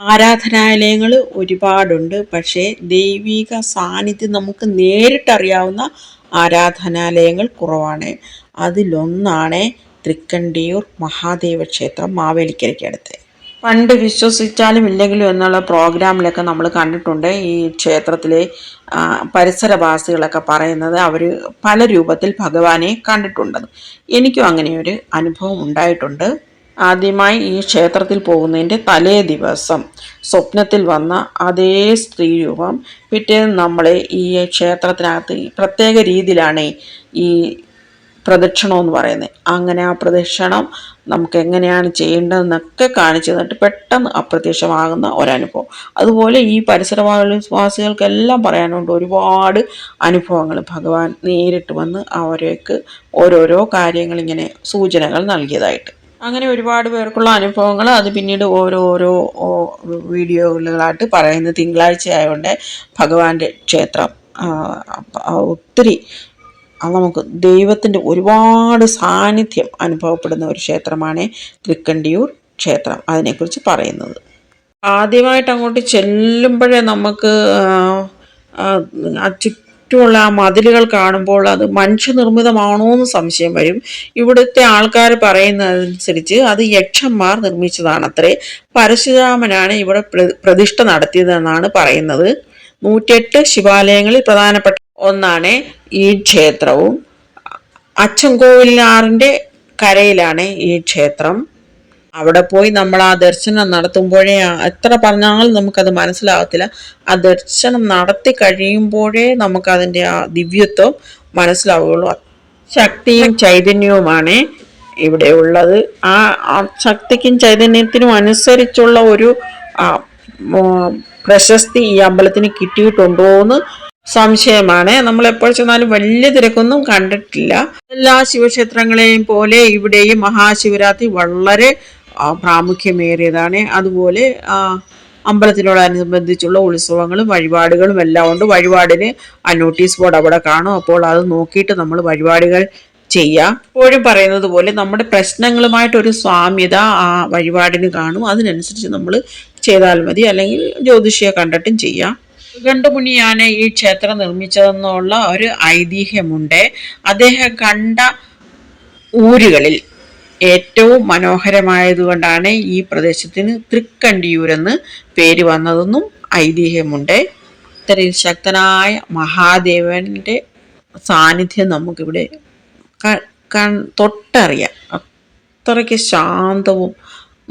ആരാധനാലയങ്ങൾ ഒരുപാടുണ്ട്. പക്ഷേ ദൈവിക സാന്നിധ്യം നമുക്ക് നേരിട്ടറിയാവുന്ന ആരാധനാലയങ്ങൾ കുറവാണ്. അതിലൊന്നാണ് തൃക്കണ്ടിയൂർ മഹാദേവ ക്ഷേത്രം മാവേലിക്കരയ്ക്കടുത്ത്. പണ്ട് വിശ്വസിച്ചാലും ഇല്ലെങ്കിലും എന്നുള്ള പ്രോഗ്രാമിലൊക്കെ നമ്മൾ കണ്ടിട്ടുണ്ട്. ഈ ക്ഷേത്രത്തിലെ പരിസരവാസികളൊക്കെ പറയുന്നത് അവർ പല രൂപത്തിൽ ഭഗവാനെ കണ്ടിട്ടുണ്ടെന്ന് എനിക്കും അങ്ങനെ ഒരു അനുഭവം ഉണ്ടായിട്ടുണ്ട്. ആദ്യമായി ഈ ക്ഷേത്രത്തിൽ പോകുന്നതിന്റെ തലേ ദിവസം സ്വപ്നത്തിൽ വന്ന അതേ സ്ത്രീ രൂപം പിറ്റേന്ന് നമ്മളെ ഈ ക്ഷേത്രത്തിനകത്ത് പ്രത്യേക രീതിയിലാണ് ഈ പ്രദക്ഷിണം എന്ന് പറയുന്നത്. അങ്ങനെ ആ പ്രദക്ഷിണം നമുക്ക് എങ്ങനെയാണ് ചെയ്യേണ്ടതെന്നൊക്കെ കാണിച്ചു തന്നിട്ട് പെട്ടെന്ന് അപ്രത്യക്ഷമാകുന്ന ഒരനുഭവം. അതുപോലെ ഈ പരിസരവാസികൾക്കെല്ലാം പറയാനുണ്ട് ഒരുപാട് അനുഭവങ്ങൾ ഭഗവാൻ നേരിട്ട് വന്ന് അവർക്ക് ഓരോരോ കാര്യങ്ങൾ ഇങ്ങനെ സൂചനകൾ നൽകിയതായിട്ട്. അങ്ങനെ ഒരുപാട് പേർക്കുള്ള അനുഭവങ്ങൾ അത് പിന്നീട് ഓരോ ഓരോ വീഡിയോകളായിട്ട് പറയുന്നത് തിങ്കളാഴ്ച ആയതുകൊണ്ട് ഭഗവാന്റെ ക്ഷേത്രം ഒത്തിരി നമുക്ക് ദൈവത്തിന്റെ ഒരുപാട് സാന്നിധ്യം അനുഭവപ്പെടുന്ന ഒരു ക്ഷേത്രമാണ് തൃക്കണ്ടിയൂർ ക്ഷേത്രം അതിനെക്കുറിച്ച് പറയുന്നത്. ആദ്യമായിട്ട് അങ്ങോട്ട് ചെല്ലുമ്പോഴേ നമുക്ക് ആ ചുറ്റുമുള്ള ആ മതിലുകൾ കാണുമ്പോൾ അത് മനുഷ്യനിർമ്മിതമാണോ എന്ന് സംശയം വരും. ഇവിടുത്തെ ആൾക്കാർ പറയുന്നതനുസരിച്ച് അത് യക്ഷന്മാർ നിർമ്മിച്ചതാണത്രേ. പരശുരാമനാണ് ഇവിടെ പ്ര- പ്രതിഷ്ഠ നടത്തിയതെന്നാണ് പറയുന്നത്. നൂറ്റെട്ട് ശിവാലയങ്ങളിൽ പ്രധാനപ്പെട്ട ഒന്നാണ് ഈ ക്ഷേത്രവും. അച്ചൻകോവിലാറിന്റെ കരയിലാണ് ഈ ക്ഷേത്രം. അവിടെ പോയി നമ്മൾ ആ ദർശനം നടത്തുമ്പോഴേ എത്ര പറഞ്ഞാലും നമുക്കത് മനസ്സിലാകത്തില്ല. ആ ദർശനം നടത്തി കഴിയുമ്പോഴേ നമുക്കതിന്റെ ആ ദിവ്യത്വം മനസ്സിലാവുകയുള്ളൂ. ശക്തിയും ചൈതന്യവുമാണ് ഇവിടെ ഉള്ളത്. ആ ശക്തിക്കും ചൈതന്യത്തിനും അനുസരിച്ചുള്ള ഒരു പ്രശസ്തി ഈ അമ്പലത്തിന് കിട്ടിയിട്ടുണ്ടോ എന്ന് സംശയമാണ്. നമ്മൾ എപ്പോൾ ചെന്നാലും വലിയ തിരക്കൊന്നും കണ്ടിട്ടില്ല. എല്ലാ ശിവക്ഷേത്രങ്ങളെയും പോലെ ഇവിടെയും മഹാശിവരാത്രി വളരെ പ്രാമുഖ്യമേറിയതാണ്. അതുപോലെ അമ്പലത്തിനോടനുബന്ധിച്ചുള്ള ഉത്സവങ്ങളും വഴിപാടുകളും എല്ലാം ഉണ്ട്. വഴിപാടിന് ആ നോട്ടീസ് ബോർഡ് അവിടെ കാണും. അപ്പോൾ അത് നോക്കിയിട്ട് നമ്മൾ വഴിപാടുകൾ ചെയ്യാം. എപ്പോഴും പറയുന്നത് പോലെ നമ്മുടെ പ്രശ്നങ്ങളുമായിട്ടൊരു സ്വാമ്യത ആ വഴിപാടിന് കാണും. അതിനനുസരിച്ച് നമ്മൾ ചെയ്താൽ മതി. അല്ലെങ്കിൽ ജ്യോതിഷിയെ കണ്ടിട്ടും ചെയ്യാം. ഗണ്ടുമുനിയാണ് ഈ ക്ഷേത്രം നിർമ്മിച്ചതെന്നുള്ള ഒരു ഐതിഹ്യമുണ്ട്. അദ്ദേഹം കണ്ട ഊരുകളിൽ ഏറ്റവും മനോഹരമായതുകൊണ്ടാണ് ഈ പ്രദേശത്തിന് തൃക്കണ്ടിയൂരെന്ന് പേര് വന്നതെന്നും ഐതിഹ്യമുണ്ട്. ഇത്രയും ശക്തനായ മഹാദേവന്റെ സാന്നിധ്യം നമുക്കിവിടെ തൊട്ടറിയാം. അത്രയ്ക്ക് ശാന്തവും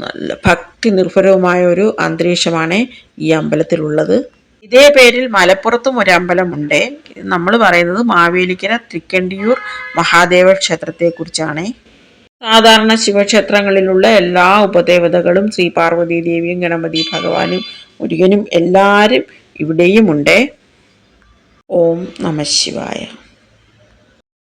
നല്ല ഭക്തി നിർഭരവുമായ ഒരു അന്തരീക്ഷമാണ് ഈ അമ്പലത്തിലുള്ളത്. ഇതേ പേരിൽ മലപ്പുറത്തും ഒരു അമ്പലമുണ്ട്. നമ്മൾ പറയുന്നത് മാവേലിക്കര തൃക്കണ്ടിയൂർ മഹാദേവ ക്ഷേത്രത്തെക്കുറിച്ചാണ്. സാധാരണ ശിവക്ഷേത്രങ്ങളിലുള്ള എല്ലാ ഉപദേവതകളും ശ്രീ പാർവതി ദേവിയും ഗണപതി ഭഗവാനും മുരുകനും എല്ലാവരും ഇവിടെയുമുണ്ട്. ഓം നമ ശിവായ.